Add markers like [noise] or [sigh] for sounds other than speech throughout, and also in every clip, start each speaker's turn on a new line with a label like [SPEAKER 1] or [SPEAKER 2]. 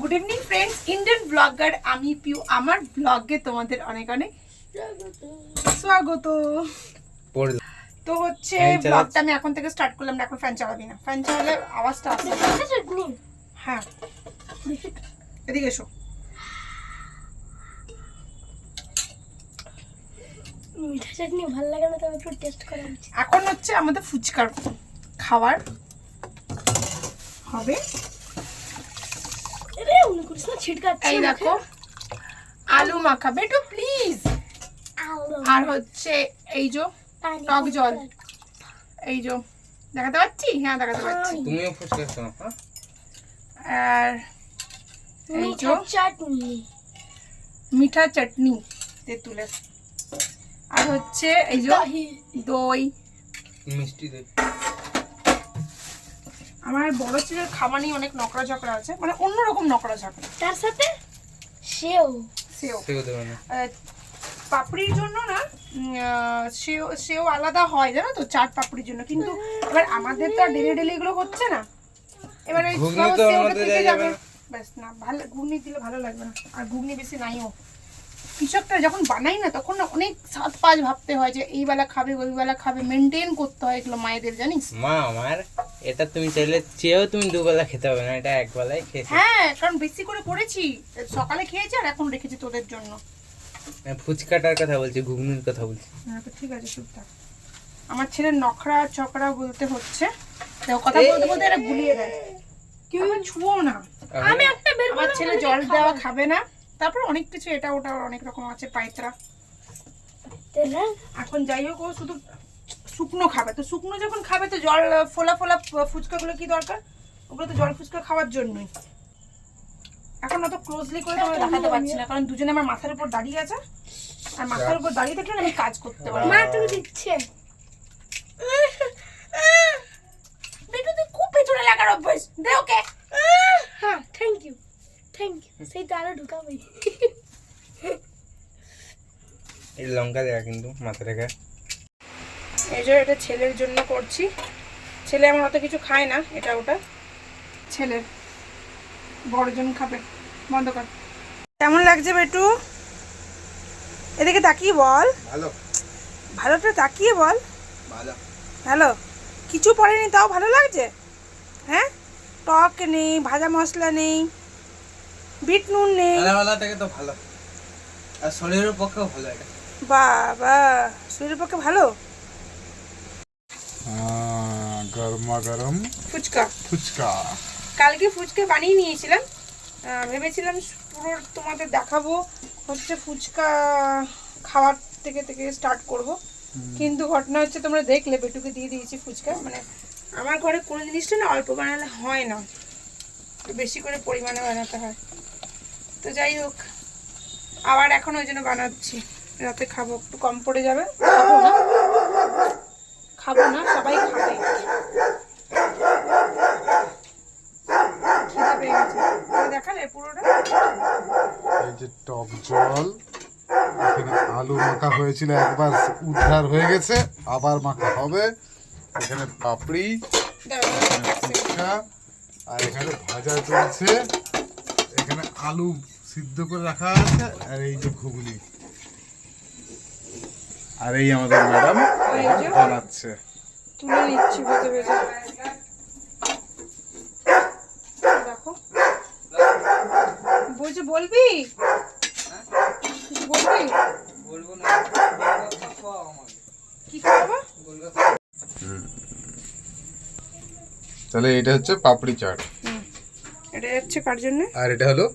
[SPEAKER 1] Good evening friends Indian blogger আমি পিউ আমার ব্লগে তোমাদের অনেক অনেক স্বাগত। তো হচ্ছে ব্লগটা আমি এখন থেকে স্টার্ট করলাম না এখন ফ্যান চালাবি না। ফ্যান চালালে আওয়াজটা আসবে। হ্যাঁ। এদিকে এসো।
[SPEAKER 2] মিঠা চাটনি ভালো লাগে না তবে একটু টেস্ট করা
[SPEAKER 1] এখন হচ্ছে আমাদের ফুচকার খাবার হবে
[SPEAKER 2] রে মনে করিস না ছিটকাচ্ছে
[SPEAKER 1] এই দেখো আলু মাখা বেটু প্লিজ আর হচ্ছে এই যে টক জল। এই যে দেখাতে পাচ্ছি? হ্যাঁ দেখাতে পাচ্ছি।
[SPEAKER 3] তুমিও ফুচকা খাও হ্যাঁ?
[SPEAKER 1] আর এই যে
[SPEAKER 2] চাটনি।
[SPEAKER 1] মিঠা চাটনি তেঁতুলের আর হচ্ছে এই যে দই।
[SPEAKER 3] মিষ্টি দই।
[SPEAKER 1] আমার বড় ছেলের খাবার নিয়ে অনেক নকরা ঝকড়া আছে মানে অন্যরকম নকরা ঝকড়া
[SPEAKER 2] তার সাথে সেও।
[SPEAKER 1] সেও।
[SPEAKER 3] সেও দেবে না।
[SPEAKER 1] পাপড়ির জন্য না সেও সেও আলাদা হয় জানো তো? চাট পাপড়ির জন্য। কিন্তু এবার আমাদের তো আর ডেলি ডেলি এগুলো হচ্ছে না। এবারে
[SPEAKER 3] তো
[SPEAKER 1] সেওটা
[SPEAKER 3] আমাদের
[SPEAKER 1] থেকে
[SPEAKER 3] দেয়া যাবে।
[SPEAKER 1] ব্যাস না ভালো ঘুগনি দিলে ভালো লাগবে না। আর ঘুগনি বেশি নাই নাইও। কৃষকটা যখন বানাই না তখন না অনেক সাত পাঁচ ভাবতে হয় যে এই বেলা খাবে ওই বেলা খাবে। মেনটেন করতে হয় এগুলো মায়েদের জানিস?
[SPEAKER 3] মা আমার এটা তুমি চাইলে চেয়েও তুমি দুবেলা খেতে হবে না এটা এক বেলায় খেয়েছি।
[SPEAKER 1] হ্যাঁ কারণ বেশি করে করেছি সকালে খেয়েছি আর এখন রেখেছি তোদের জন্য।
[SPEAKER 3] ফুচকাটার কথা বলছি ঘুগনির কথা বলছি।
[SPEAKER 1] হ্যাঁ তো ঠিক আছে চুপ থাক। আমার ছেলের নখরা চকরা বলতে হচ্ছে। দেখো কথা বলতে বলতে এরা গুলিয়ে দেয়। কেউ? ছুঁয়ো না।
[SPEAKER 2] আমি একটা বের
[SPEAKER 1] আমার ছেলে জল দেওয়া খাবে না। তারপর অনেক কিছু এটা ওটা অনেক রকম আছে পায়তরা। এখন যাই হোক ও শুধু শুকনো খাবে। তো শুকনো যখন খাবে তো জল ফোলা ফোলা ফুচকাগুলো কি দরকার? ওগুলো তো জল ফুচকা খাওয়ার জন্যই। এখন অত ক্লোজলি করে তোমাকে দেখাতে পারছি না কারণ দুজনে আমার মাথার উপর দাঁড়িয়ে আছে। আর মাথার উপর দাঁড়িয়ে থাকলে আমি কাজ করতে পারব।
[SPEAKER 2] মা তুমি দিচ্ছে।
[SPEAKER 1] বেটু তুই খুব পেছনে লাগার অভ্যাস। দে ওকে।
[SPEAKER 2] হ্যাঁ থ্যাংক ইউ থ্যাংক ইউ সেই তো আরও ঢুকাবই
[SPEAKER 3] এই লঙ্কা দেওয়া কিন্তু মাথা রেখে
[SPEAKER 1] এই যে এটা ছেলের জন্য করছি। ছেলে আমার অত কিছু খায় না এটা ওটা। ছেলের। বড়জন খাবে। বন্ধ কর। কেমন লাগছে বেটু? এদিকে তাকিয়ে বল।
[SPEAKER 3] ভালো।
[SPEAKER 1] ভালোটা তাকিয়ে বল।
[SPEAKER 3] ভালো।
[SPEAKER 1] হ্যালো কিছু পড়েনি তাও ভালো লাগছে? হ্যাঁ? টক নেই ভাজা মশলা নেই বিট নুন নেই।
[SPEAKER 3] থেকে তো ভালো। আর শরীরের পক্ষেও ভালো এটা।
[SPEAKER 1] বাবা শরীরের পক্ষে ভালো?
[SPEAKER 4] গরমা গরম
[SPEAKER 1] ফুচকা।
[SPEAKER 4] ফুচকা।
[SPEAKER 1] কালকে ফুচকা বানিয়ে নিয়েছিলাম। ভেবেছিলাম পুরো তোমাদের দেখাবো হচ্ছে ফুচকা খাওয়ার থেকে থেকে স্টার্ট করব। কিন্তু ঘটনা হচ্ছে তোমরা দেখলে বেটুকে দিয়ে দিয়েছি ফুচকা। মানে আমার ঘরে কোনো জিনিসটা না অল্প বানালে হয় না। বেশি করে পরিমাণে বানাতে হয়। তো যাই হোক আবার এখন ওই জন্য বানাচ্ছি। রাতে খাব একটু কম পড়ে যাবে খাব না সবাই খাবে। দেখালে পুরোটা?
[SPEAKER 4] এই যে টক জল এখানে আলু মাখা হয়েছিল একবার উদ্ধার হয়ে গেছে আবার মাখা হবে। এখানে পাপড়ি ফুচকা আর এখানে ভাজা চলছে। এখানে আলু সিদ্ধ করে রাখা আছে আর এই যে ঘুগনি। আর এই আমাদের ম্যাডাম
[SPEAKER 1] এই
[SPEAKER 4] বানাচ্ছে
[SPEAKER 1] তুলে নিচ্ছি ভেজে ভেজে দেখো। বলছে বলবি? কিছু বলবি?
[SPEAKER 3] বলব না।
[SPEAKER 1] কি খাব
[SPEAKER 4] তাহলে এটা হচ্ছে পাপড়ি চাট।
[SPEAKER 1] এটা যাচ্ছে কার জন্য?
[SPEAKER 4] আর এটা হলো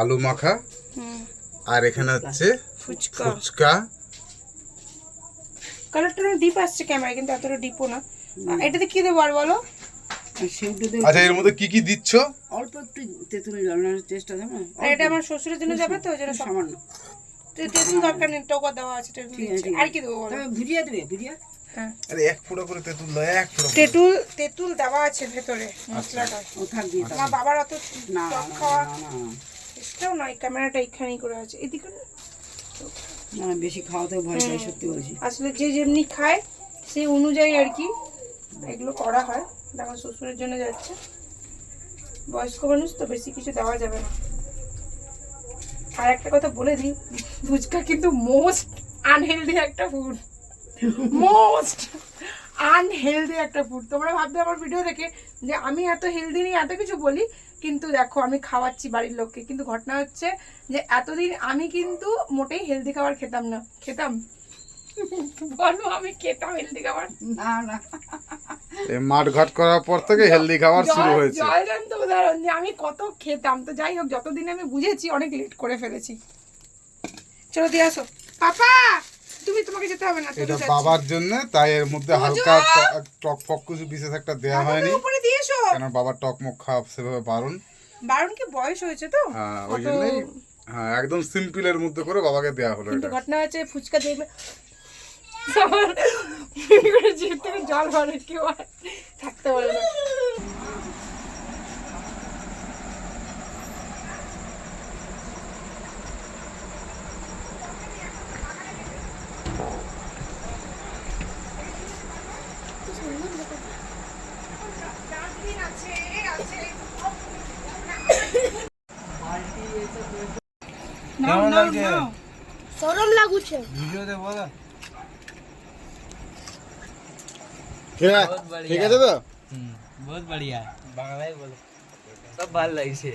[SPEAKER 4] আলু মাখা। আর এখানে হচ্ছে
[SPEAKER 1] ফুচকা।
[SPEAKER 4] ফুচকা।
[SPEAKER 1] কালারটা ডিপ আসছে ক্যামেরায় কিন্তু এতটা ডিপও না। এটাতে কি দেবো আর বলো?
[SPEAKER 4] আচ্ছা এর মধ্যে কি কি দিচ্ছ?
[SPEAKER 5] অল্প একটু তেঁতুল জলানোর চেষ্টা দেবো
[SPEAKER 1] আর এটা আমার শ্বশুরের জন্য যাবে তো ওই জন্য
[SPEAKER 5] সামান্য।
[SPEAKER 1] তেতুল দরকার নেই টকা দেওয়া আছে তেঁতুল আর কি দেবো
[SPEAKER 5] ভুজিয়া দেবে ভুজিয়া।
[SPEAKER 1] হ্যাঁ।
[SPEAKER 4] আরে এক ফোঁটা করে তেঁতুল দাও এক ফোঁটা
[SPEAKER 1] তেঁতুল তেঁতুল দেওয়া আছে ভেতরে মশলাটা।
[SPEAKER 5] ও থাক দিয়ে
[SPEAKER 1] আমার বাবার অত
[SPEAKER 5] না না না,
[SPEAKER 1] খাওয়া
[SPEAKER 5] না, না, না,
[SPEAKER 1] চেষ্টাও নয় ক্যামেরাটা এখানেই করে আছে। এদিকে না।
[SPEAKER 5] না, না, বেশি খাওয়াতেও ভয় পাই সত্যি বলছি।
[SPEAKER 1] আসলে যে যেমনি খায় সেই অনুযায়ী আর কি এগুলো করা হয়। আমার শ্বশুরের জন্য যাচ্ছে। বয়স্ক মানুষ তো বেশি কিছু দেওয়া যাবে না। আর একটা কথা বলে দিই ফুচকা কিন্তু মোস্ট আনহেলদি একটা ফুড মোস্ট আনহেলদি একটা ফুড তোমরা ভাববে আমার ভিডিও দেখে যে আমি এত হেলদি নিয়ে এত কিছু বলি কিন্তু দেখো আমি খাওয়াচ্ছি বাড়ির লোককে। কিন্তু ঘটনা হচ্ছে যে এতদিন আমি কিন্তু মোটেই হেলদি খাবার খেতাম না। খেতাম? [laughs] বলো আমি খেতাম হেলদি খাবার?
[SPEAKER 5] না না।
[SPEAKER 4] মাঠ ঘাট করার পর থেকে হেলদি খাবার শুরু হয়েছে।
[SPEAKER 1] উদাহরণ যে আমি কত খেতাম। তো যাই হোক যতদিন আমি বুঝেছি অনেক লেট করে ফেলেছি। চলো দিয়ে আসো। পাপা! তুমি তোমাকে যেতে হবে না
[SPEAKER 4] এটা বাবার জন্য তাই এর মধ্যে হালকা টক ফক কিছু বিশেষ একটা দেওয়া হয়নি।
[SPEAKER 1] উপরে দিয়ে
[SPEAKER 4] কেন বাবার টক মুখ খাওয়া সেভাবে বারণ?
[SPEAKER 1] বারণ কি বয়স হয়েছে তো।
[SPEAKER 4] হ্যাঁ ওই জন্যই হ্যাঁ একদম সিম্পলের মধ্যে করে বাবাকে দেওয়া হলো
[SPEAKER 1] কিন্তু ঘটনা হচ্ছে ফুচকা আমার ফিট জিভ থেকে জল ভরে কেউ আর থাকতে পারে না নাও
[SPEAKER 3] কেমন লাগছে?
[SPEAKER 2] সরম লাগুছে
[SPEAKER 3] ভিডিওতে বলো
[SPEAKER 4] ঠিক আছে তো
[SPEAKER 3] বহুত বড়িয়া বাংলায় বলো সব ভালো লাগছে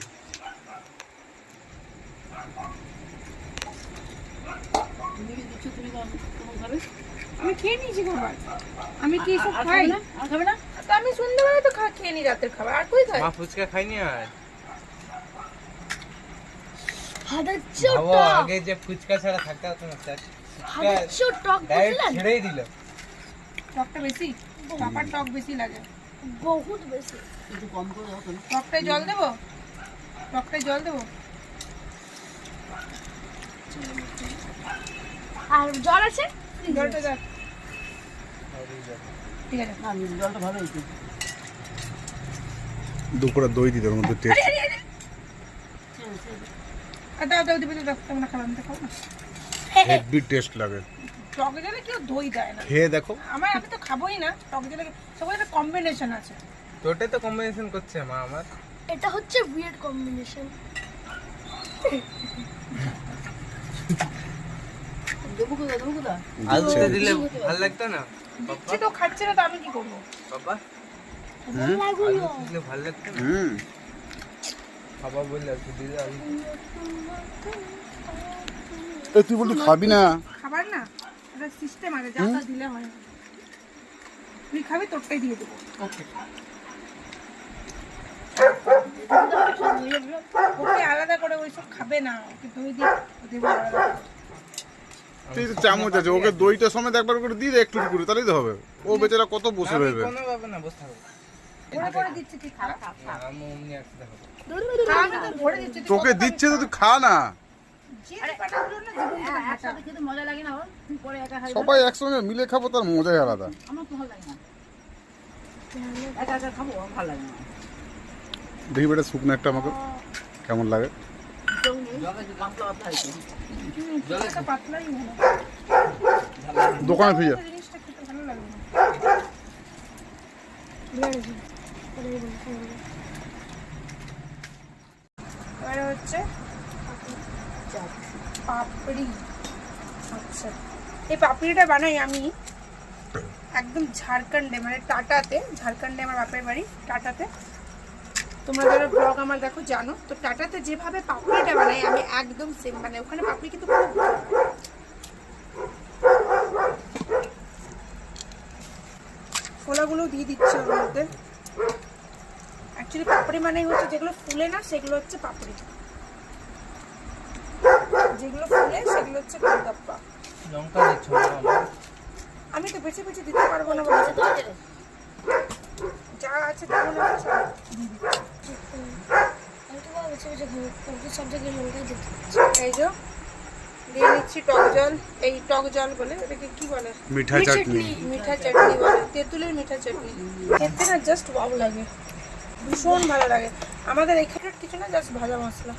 [SPEAKER 1] আমি খেয়ে নিয়েছি খাবার আমি কি সব খাই?
[SPEAKER 5] না? খাবে না?
[SPEAKER 1] তো আমি সন্ধ্যাবেলা তো খা খেয়ে নি রাতের খাবার। আর কই খাই?
[SPEAKER 3] মা ফুচকা খাইনি আর আগে যে ফুচকা ছাড়া থাকতে হতো না স্যার ছেড়েই দিল।
[SPEAKER 1] টকটা বেশি? পাপার টক বেশি লাগে।
[SPEAKER 2] বহুত বেশি।
[SPEAKER 5] একটু কম করে
[SPEAKER 1] টকটায় জল দেবো? টকটায় জল দেবো?
[SPEAKER 2] আর জল আছে?
[SPEAKER 1] জলটা ঠিক আছে।
[SPEAKER 5] জলটা ভালো
[SPEAKER 4] দুপুরে দই দিতে ওর মধ্যে টেস্ট
[SPEAKER 1] দাও দাও দিবে তো দাও তোমরা তো খাব না
[SPEAKER 4] হেভি টেস্ট লাগে।
[SPEAKER 1] টক জলে কেউ দই দেয় না।
[SPEAKER 4] খেয়ে দেখো।
[SPEAKER 1] আমার আমি তো খাবোই না টক জলে সবার একটা কম্বিনেশন আছে।
[SPEAKER 3] তোটে তো কম্বিনেশন করছে মা আমার।
[SPEAKER 2] এটা হচ্ছে উইয়ার্ড কম্বিনেশন
[SPEAKER 5] দেবো কোথায় দেবো কোথায়
[SPEAKER 3] আলুতে দিলে ভালো লাগতো না?
[SPEAKER 1] দিচ্ছি তো খাচ্ছে না তো আমি কি করব?
[SPEAKER 3] বাবা।
[SPEAKER 2] লাগুলো।
[SPEAKER 3] আলু ভালো লাগতো না? বললে দিলে
[SPEAKER 4] এ তুই বললি খাবি না?
[SPEAKER 1] খাবার না এটা সিস্টেম আছে যা তা দিলে হয়। তুই খাবি তোরটাই দিয়ে দেবো।
[SPEAKER 5] ওকে।
[SPEAKER 1] ওকে আলাদা করে ওইসব খাবে না ওকে দই দিয়ে দেবো
[SPEAKER 4] তুই তো চামচ আছে ওকে দইটা সমেত একবার করে দিয়ে দে একটু করে তাহলেই তো হবে। ও বেচারা কত বসে রইবে?
[SPEAKER 3] কোনো ব্যাপার না বসে থাকো
[SPEAKER 4] তোকে দিচ্ছে তো তুই খা না।
[SPEAKER 1] যে দোকানের জন্য জীবন থেকে হাঁটা।
[SPEAKER 5] একসাথে খেতে মজা লাগে না বল তুমি পরে একা খাবে
[SPEAKER 4] সবাই একসঙ্গে মিলে খাব তার মজাই আলাদা।
[SPEAKER 5] আমার তো ভালো লাগে না। একা একা খাব আমার ভালো লাগে না।
[SPEAKER 4] দেখি বেটা শুকনো একটা আমাকে কেমন লাগে। দোকানে ফিরে
[SPEAKER 1] এবারে হচ্ছে পাপড়ি। আচ্ছা। এই পাপড়িটা বানাই আমি একদম ঝাড়খণ্ডে মানে টাটাতে, ঝাড়খণ্ডে আমার বাপের বাড়ি, টাটাতে। তোমরা যারা ব্লগ আমার দেখো, জানো। তো টাটাতে যেভাবে পাপড়িটা বানাই, আমি একদম সেম মানে ওখানে পাপড়ি কিন্তু খুব ভালো ছোলাগুলো দিয়ে দিচ্ছে ওর অ্যাকচুয়ালি পাপড়ি মানে হচ্ছে যেগুলো ফুলে না সেগুলো হচ্ছে পাপড়ি। যেগুলো ফুলে সেগুলো হচ্ছে গোলগাপ্পা
[SPEAKER 3] লঙ্কা দিচ্ছ
[SPEAKER 1] আমি তো বেছে বেছে দিতে পারব না বলে যা আছে তেমন এই যে দিয়ে টক জল। এই টক জল বলে এটাকে কি বলে?
[SPEAKER 4] মিঠা চাটনি।
[SPEAKER 1] মিঠা চাটনি বলে তেঁতুলের মিঠা চাটনি। খেতে না জাস্ট ওয়াও লাগে। ভীষণ ভালো লাগে। আমাদের এখানে কিছু না জাস্ট ভাজা মশলা।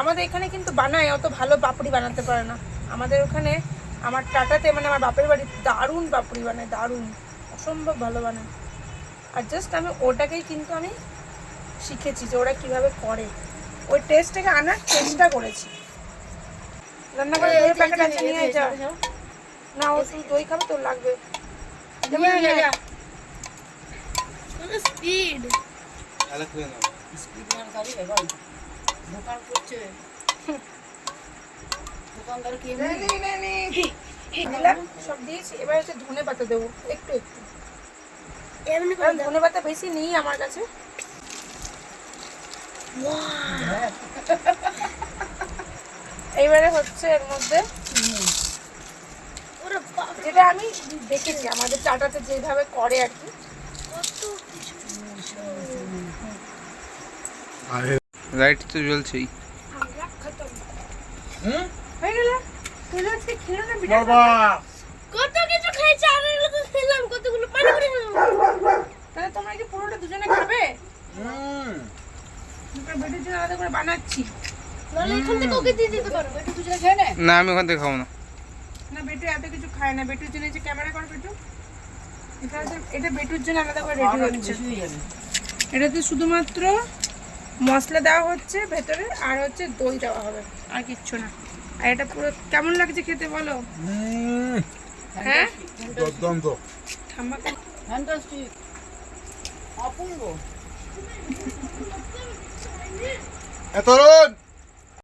[SPEAKER 1] আমাদের এখানে কিন্তু বানায় অত ভালো পাপড়ি বানাতে পারে না। আমাদের ওখানে আমার টাটাতে মানে আমার বাপের বাড়ি দারুণ পাপড়ি বানায় দারুণ। অসম্ভব ভালো বানায়। আর জাস্ট আমি ওটাকেই কিন্তু আমি শিখেছি যে ওরা কীভাবে করে। ওই টেস্টটাকে আনার চেষ্টা করেছি। রান্না করে দই প্যাকেট আছে নিয়ে যা। না ও শুধু দই খাবে তোর লাগবে।
[SPEAKER 2] স্পিড
[SPEAKER 3] তাহলে খুলে নাও।
[SPEAKER 5] স্পিডম্যান গাড়ি এবার দোকান করছে। দোকানদার কি
[SPEAKER 1] নে, নে, নে, নে। দিলাম সব দিয়েছি এবার হচ্ছে ধনে পাতা দেবো একটু একটু।
[SPEAKER 2] এমনি
[SPEAKER 1] কারণ ধনে পাতা বেশি নেই আমার কাছে। এইবারে হচ্ছে এর মধ্যে যেটা আমি দেখেছি আমাদের চাটাতে যেভাবে করে আর কি
[SPEAKER 2] কত কিছু
[SPEAKER 4] আর
[SPEAKER 3] লাইট তো জ্বলছেই।
[SPEAKER 2] আমরা খতম
[SPEAKER 1] গেল? তুই আজকে খেলো না
[SPEAKER 2] কত কিছু খাইছে আর এগুলো তো খেলাম কতগুলো পানি করে খেলাম।
[SPEAKER 1] তাহলে তোমরা কি পুরোটা দুজনে খাবে? বেটির জন্য আলাদা করে বানাচ্ছি।
[SPEAKER 5] নে।
[SPEAKER 3] না আমি ওখান থেকে খাব না।
[SPEAKER 1] না বেটু এত কিছু খায় না। বেটুর জন্য যে ক্যামেরা কর বেটু। এটা হচ্ছে এটা বেটুর জন্য আলাদা করে রেডি হচ্ছে। এটাতে শুধুমাত্র মশলা দেওয়া হচ্ছে ভেতরে আর হচ্ছে দই দেওয়া হবে। আর কিচ্ছু না। আর এটা পুরো কেমন লাগছে খেতে বলো? হ্যাঁ?
[SPEAKER 5] অপূর্ব।
[SPEAKER 4] এত